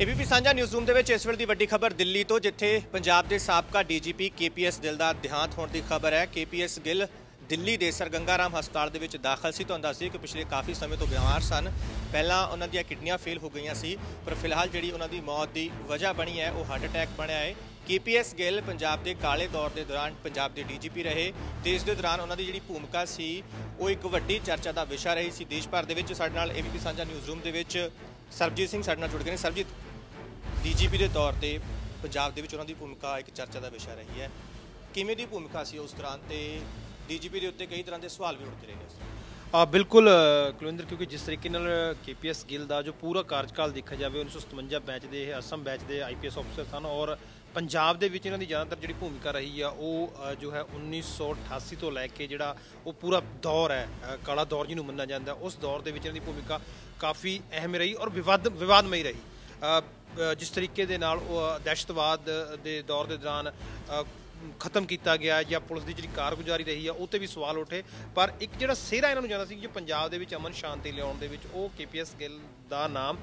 ABP ਸਾਂਝਾ news room ਦੇ ਵਿੱਚ ਇਸ ਵੇਲੇ ਦੀ ਵੱਡੀ ਖਬਰ ਦਿੱਲੀ ਤੋਂ, ਜਿੱਥੇ ਪੰਜਾਬ ਦੇ ਸਾਬਕਾ ਡੀਜੀਪੀ ਕੇਪੀਐਸ ਗਿੱਲ ਦਾ ਦੇਹਾਂਤ ਹੋਣ ਦੀ ਖਬਰ ਹੈ। ਕੇਪੀਐਸ ਗਿੱਲ ਦਿੱਲੀ ਦੇ ਸਰ ਗੰਗਾ ਰਾਮ ਹਸਪਤਾਲ ਦੇ ਵਿੱਚ ਦਾਖਲ ਸੀ। ਤੁਹਾਨੂੰ ਦੱਸ ਦਈਏ ਕਿ ਪਿਛਲੇ ਕਾਫੀ ਸਮੇਂ ਤੋਂ ਬਿਮਾਰ ਸਨ। ਪਹਿਲਾਂ ਉਹਨਾਂ ਦੀਆਂ ਕਿਡਨੀਆਂ ਫੇਲ ਹੋ ਗਈਆਂ ਸੀ, ਪਰ ਫਿਲਹਾਲ ਜਿਹੜੀ ਉਹਨਾਂ ਦੀ ਮੌਤ ਦੀ ਵਜ੍ਹਾ ਬਣੀ ਹੈ, ਉਹ ਹਾਰਟ ਅਟੈਕ ਬਣਿਆ ਹੈ। ਕੇਪੀਐਸ ਗਿੱਲ ਪੰਜਾਬ ਦੇ ਕਾਲੇ ਦੌਰ ਦੇ ਦੌਰਾਨ ਪੰਜਾਬ ਦੇ ਡੀਜੀਪੀ ਰਹੇ। ਤੇ ਇਸ ਦੇ ਦੌਰਾਨ ਉਹਨਾਂ ਦੀ ਜਿਹੜੀ ਭੂਮਿਕਾ ਸੀ, ਉਹ ਇੱਕ ਵੱਡੀ ਚਰਚਾ ਦਾ ਵਿਸ਼ਾ ਰਹੀ ਸੀ। ਦੇਸ਼ ਭਰ ਦੇ ਵਿੱਚ ਸਾਡੇ ਨਾਲ ਏਬੀਪੀ ਸਾਂਝਾ ਨਿਊਜ਼ ਰੂਮ ਦੇ ਵਿੱਚ ਸਰਬਜੀਤ ਸਿੰਘ ਸਾਡੇ ਨਾਲ ਜੁੜ ਗਏ ਨੇ। ਸਰਬਜੀਤ ਡੀਜੀਪੀ ਦੇ ਤੌਰ ਤੇ ਪੰਜਾਬ ਦੇ ਵਿੱਚ ਉਹਨਾਂ ਦੀ ਭੂਮਿਕਾ ਇੱਕ ਚਰਚਾ ਦਾ ਵਿਸ਼ਾ ਰਹੀ ਹੈ। ਕਿਵੇਂ ਦੀ ਭੂਮਿਕਾ ਸੀ ਉਸ ਦੌਰਾਨ ਤੇ ਡੀਜੀਪੀ ਦੇ ਉੱਤੇ ਕਈ ਤਰ੍ਹਾਂ ਦੇ ਸਵਾਲ ਵੀ ਉੱਠਦੇ ਰਹੇ ਨੇ ਆ ਬਿਲਕੁਲ ਕੁਲਵਿੰਦਰ, ਕਿਉਂਕਿ ਜਿਸ ਤਰੀਕੇ ਨਾਲ ਕੇਪੀਐਸ ਗਿੱਲ ਦਾ ਜੋ ਪੂਰਾ ਕਾਰਜਕਾਲ ਦੇਖਿਆ ਜਾਵੇ 1957 ਬੈਚ ਦੇ ਇਹ ਅਸਮ ਬੈਚ ਦੇ ਆਈਪੀਐਸ ਅਫਸਰ ਸਨ ਔਰ ਪੰਜਾਬ ਦੇ ਵਿੱਚ ਇਹਨਾਂ ਦੀ ਜ਼ਿਆਦਾਤਰ ਜਿਹੜੀ ਭੂਮਿਕਾ ਰਹੀ ਆ, ਉਹ ਜੋ ਹੈ 1988 ਤੋਂ ਲੈ ਕੇ ਜਿਹੜਾ ਉਹ ਪੂਰਾ ਦੌਰ ਹੈ ਕਾਲਾ ਦੌਰ ਜਿਹਨੂੰ ਮੰਨਿਆ ਜਾਂਦਾ, ਉਸ ਦੌਰ ਦੇ ਵਿੱਚ ਇਹਨਾਂ ਦੀ ਭੂਮਿਕਾ ਕਾਫੀ ਅਹਿਮ ਰਹੀ ਔਰ ਵਿਵਾਦ, ਵਿਵਾਦਮਈ ਰਹੀ। ਜਿਸ ਤਰੀਕੇ ਦੇ ਨਾਲ ਉਹ ਦਹਿਸ਼ਤਵਾਦ ਦੇ ਦੌਰ ਦੇ ਦੌਰਾਨ ਖਤਮ ਕੀਤਾ ਗਿਆ ਜਾਂ ਪੁਲਿਸ ਦੀ ਜਿਹੜੀ ਕਾਰਗੁਜ਼ਾਰੀ ਰਹੀ ਆ, ਉਹ ਤੇ ਵੀ ਸਵਾਲ ਉੱਠੇ। ਪਰ ਇੱਕ ਜਿਹੜਾ ਸਿਹਰਾ ਇਹਨਾਂ ਨੂੰ ਜਾਂਦਾ ਸੀ ਕਿ ਪੰਜਾਬ ਦੇ ਵਿੱਚ ਅਮਨ ਸ਼ਾਂਤੀ ਲਿਆਉਣ ਦੇ ਵਿੱਚ, ਉਹ ਕੇਪੀਐਸ ਗਿੱਲ ਦਾ ਨਾਮ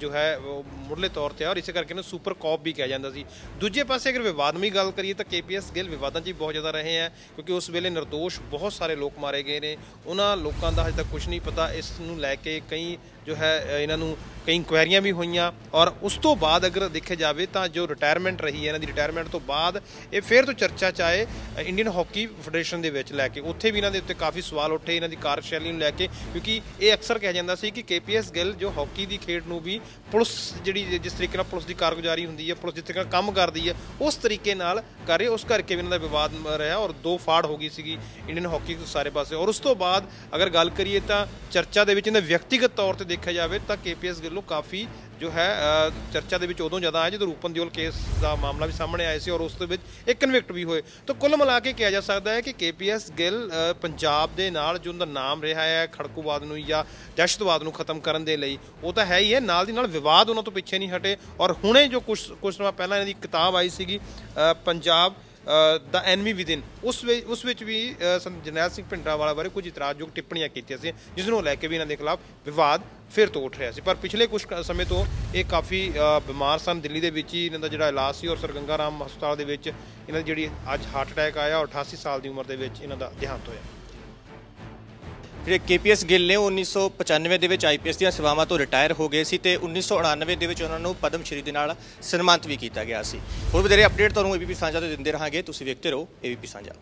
ਜੋ ਹੈ ਮੁੱਢਲੇ ਤੌਰ ਤੇ ਆ ਔਰ ਇਸੇ ਕਰਕੇ ਇਹਨੂੰ ਸੁਪਰ ਕੌਪ ਵੀ ਕਿਹਾ ਜਾਂਦਾ ਸੀ। ਦੂਜੇ ਪਾਸੇ ਅਗਰ ਵਿਵਾਦਮੀ ਗੱਲ ਕਰੀਏ ਤਾਂ ਕੇਪੀਐਸ ਗਿੱਲ ਵਿਵਾਦਾਂ 'ਚ ਵੀ ਬਹੁਤ ਜ਼ਿਆਦਾ ਰਹੇ ਆ ਕਿਉਂਕਿ ਉਸ ਵੇਲੇ ਨਿਰਦੋਸ਼ ਬਹੁਤ ਸਾਰੇ ਲੋਕ ਮਾਰੇ ਗਏ ਨੇ। ਉਹਨਾਂ ਲੋਕਾਂ ਦਾ ਹਜੇ ਤੱਕ ਕੁਝ ਨਹੀਂ ਪਤਾ, ਇਸ ਨੂੰ ਲੈ ਕੇ ਕਈ ਜੋ ਹੈ ਇਹਨਾਂ ਨੂੰ ਕਈ ਇਨਕੁਆਇਰੀਆਂ ਵੀ ਹੋਈਆਂ। ਔਰ ਉਸ ਤੋਂ ਬਾਅਦ ਅਗਰ ਦੇਖਿਆ ਜਾਵੇ ਤਾਂ ਜੋ ਰਿਟਾਇਰਮੈਂਟ ਰਹੀ ਹੈ, ਇਹਨਾਂ ਦੀ ਰਿਟਾਇਰਮੈਂਟ ਤੋਂ ਬਾਅਦ ਇਹ ਫੇਰ ਤੋਂ ਚਰਚਾ ਚ ਆਏ ਇੰਡੀਅਨ ਹਾਕੀ ਫੈਡਰੇਸ਼ਨ ਦੇ ਵਿੱਚ ਲੈ ਕੇ। ਉੱਥੇ ਵੀ ਇਹਨਾਂ ਦੇ ਉੱਤੇ ਕਾਫੀ ਸਵਾਲ ਉੱਠੇ, ਇਹਨਾਂ ਦੀ ਕਾਰਜਸ਼ੈਲੀ ਨੂੰ ਲੈ ਕੇ, ਕਿਉਂਕਿ ਇਹ ਅਕਸਰ ਕਿਹਾ ਜਾਂਦਾ ਸੀ ਕਿ ਕੇਪੀਐਸ ਗਿੱਲ ਜੋ ਹਾਕੀ ਦੀ ਖੇਡ ਨੂੰ ਵੀ ਪੁਲਿਸ ਜਿਹੜੀ ਜਿਸ ਤਰੀਕੇ ਨਾਲ ਪੁਲਿਸ ਦੀ ਕਾਰਗੁਜ਼ਾਰੀ ਹੁੰਦੀ ਹੈ, ਪੁਲਿਸ ਜਿਸ ਤਰੀਕੇ ਨਾਲ ਕੰਮ ਕਰਦੀ ਹੈ, ਉਸ ਤਰੀਕੇ ਨਾਲ ਕਰ ਰਹੀ, ਉਸ ਕਰਕੇ ਵੀ ਇਹਨਾਂ ਦਾ ਵਿਵਾਦ ਰਿਹਾ ਔਰ ਦੋ ਫਾੜ ਹੋ ਗਈ ਸੀਗੀ ਇੰਡੀਅਨ ਹਾਕੀ ਦੇ ਸਾਰੇ ਪਾਸੇ। ਔਰ ਉਸ ਤੋਂ ਬਾਅਦ ਅਗਰ ਗੱਲ ਕਰੀਏ ਤਾਂ ਚਰਚਾ ਦੇ ਵਿੱਚ ਇਹਨਾਂ ਵਿਅਕਤੀਗਤ ਤੌਰ ਤੇ ਦੇਖਿਆ ਜਾਵੇ ਤਾਂ ਕੇਪੀਐਸ ਗਿੱਲੋਂ ਕਾਫੀ ਜੋ ਹੈ ਚਰਚਾ ਦੇ ਵਿੱਚ ਉਦੋਂ ਜ਼ਿਆਦਾ ਆਇਆ ਜਦੋਂ ਰੂਪਨ ਦਿਓਲ ਕੇਸ ਦਾ ਮਾਮਲਾ ਵੀ ਸਾਹਮਣੇ ਆਇਆ ਸੀ ਔਰ ਉਸ ਦੇ ਵਿੱਚ ਇੱਕ ਕਨਵਿਕਟ ਵੀ ਹੋਏ। ਤਾਂ ਕੁੱਲ ਮਿਲਾ ਕੇ ਕਿਹਾ ਜਾ ਸਕਦਾ ਹੈ ਕਿ ਕੇਪੀਐਸ ਗਿੱਲ ਪੰਜਾਬ ਦੇ ਨਾਲ ਜੋ ਉਹਦਾ ਨਾਮ ਰਿਹਾ ਹੈ, ਖੜਕੂਵਾਦ ਨੂੰ ਜਾਂ ਦਹਿਸ਼ਤਵਾਦ ਨੂੰ ਖਤਮ ਕਰਨ ਦੇ ਲਈ, ਉਹ ਤਾਂ ਹੈ ਹੀ ਹੈ। ਨਾਲ ਦੀ ਨਾਲ ਵਿਵਾਦ ਉਹਨਾਂ ਤੋਂ ਪਿੱਛੇ ਨਹੀਂ ਹਟੇ। ਔਰ ਹੁਣੇ ਜੋ ਕੁਝ ਕੁਝ ਸਮਾਂ ਪਹਿਲਾਂ ਇਹਨਾਂ ਦੀ ਕਿਤਾਬ ਆਈ ਸੀਗੀ ਪੰਜਾਬ ਦਾ ਐਨਮੀ ਵਿਦਿਨ। ਉਸ ਉਸ ਵਿੱਚ ਵੀ ਸੰਤ ਜਰਨੈਲ ਸਿੰਘ ਭਿੰਡਰਾਵਾਲਾ ਬਾਰੇ ਕੁਝ ਇਤਰਾਜ਼ਯੋਗ ਟਿੱਪਣੀਆਂ ਕੀਤੀਆਂ ਸੀ, ਜਿਸ ਨੂੰ ਲੈ ਕੇ ਵੀ ਇਹਨਾਂ ਦੇ ਖਿਲਾਫ ਵਿਵਾਦ ਫਿਰ ਤੋਂ ਉੱਠ ਰਿਹਾ ਸੀ। ਪਰ ਪਿਛਲੇ ਕੁਝ ਕ- ਸਮੇਂ ਤੋਂ ਇਹ ਕਾਫੀ ਬਿਮਾਰ ਸਨ। ਦਿੱਲੀ ਦੇ ਵਿੱਚ ਹੀ ਇਹਨਾਂ ਦਾ ਜਿਹੜਾ ਇਲਾਜ ਸੀ ਔਰ ਸਰਗੰਗਾ ਰਾਮ ਹਸਪਤਾਲ ਦੇ ਵਿੱਚ ਇਹਨਾਂ ਦੀ ਜਿਹੜੀ ਅੱਜ ਹਾਰਟ ਅਟੈਕ ਆਇਆ ਔਰ 88 ਸਾਲ ਦੀ ਉਮਰ ਦੇ ਵਿੱਚ ਇਹਨਾਂ ਦਾ ਦੇਹਾਂਤ ਹੋਇਆ। ਜਿਹੜੇ ਕੇਪੀਐਸ ਗਿੱਲ ਨੇ, ਉਹ 1995 ਦੇ ਵਿੱਚ ਆਈਪੀਐਸ ਦੀਆਂ ਸੇਵਾਵਾਂ ਤੋਂ ਰਿਟਾਇਰ ਹੋ ਗਏ ਸੀ ਤੇ 1999 ਦੇ ਵਿੱਚ ਉਹਨਾਂ ਨੂੰ ਪਦਮ ਸ਼੍ਰੀ ਦੇ ਨਾਲ ਸਨਮਾਨਿਤ ਵੀ ਕੀਤਾ ਗਿਆ ਸੀ। ਹੋਰ ਵਧੇਰੇ ਅਪਡੇਟ ਤੁਹਾਨੂੰ ਏਬੀਪੀ ਸਾਂਝਾ ਤੋਂ ਦਿੰਦੇ ਰਹਾਂਗੇ। ਤੁਸੀਂ ਵੇਖਦੇ ਰਹੋ ਏਬੀਪੀ ਸਾਂਝਾ।